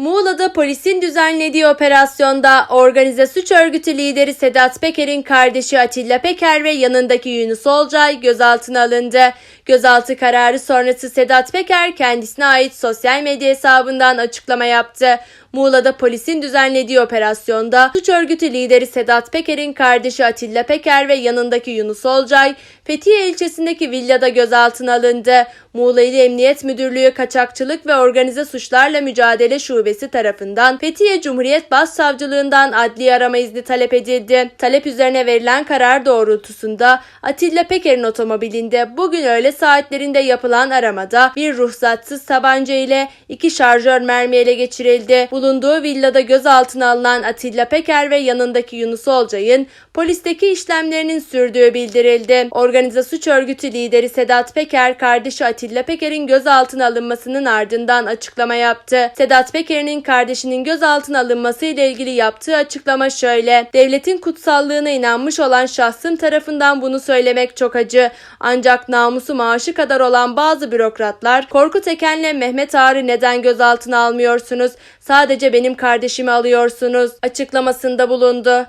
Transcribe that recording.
Muğla'da polisin düzenlediği operasyonda organize suç örgütü lideri Sedat Peker'in kardeşi Atilla Peker ve yanındaki Yunus Olcay gözaltına alındı. Gözaltı kararı sonrası Sedat Peker kendisine ait sosyal medya hesabından açıklama yaptı. Muğla'da polisin düzenlediği operasyonda suç örgütü lideri Sedat Peker'in kardeşi Atilla Peker ve yanındaki Yunus Olcay Fethiye ilçesindeki villada gözaltına alındı. Muğla İl Emniyet Müdürlüğü Kaçakçılık ve Organize Suçlarla Mücadele Şubesi tarafından Fethiye Cumhuriyet Başsavcılığından adli arama izni talep edildi. Talep üzerine verilen karar doğrultusunda Atilla Peker'in otomobilinde bugün öğle saatlerinde yapılan aramada bir ruhsatsız tabanca ile iki şarjör mermi ele geçirildi. Bulunduğu villada gözaltına alınan Atilla Peker ve yanındaki Yunus Olcay'ın polisteki işlemlerinin sürdüğü bildirildi. Organize suç örgütü lideri Sedat Peker kardeşi Atilla Peker'in gözaltına alınmasının ardından açıklama yaptı. Sedat Peker'in kardeşinin gözaltına alınması ile ilgili yaptığı açıklama şöyle. Devletin kutsallığına inanmış olan şahsım tarafından bunu söylemek çok acı. Ancak namusu maaşı kadar olan bazı bürokratlar Korkut Eken'le Mehmet Ağar'ı neden gözaltına almıyorsunuz? Sadece benim kardeşimi alıyorsunuz açıklamasında bulundu.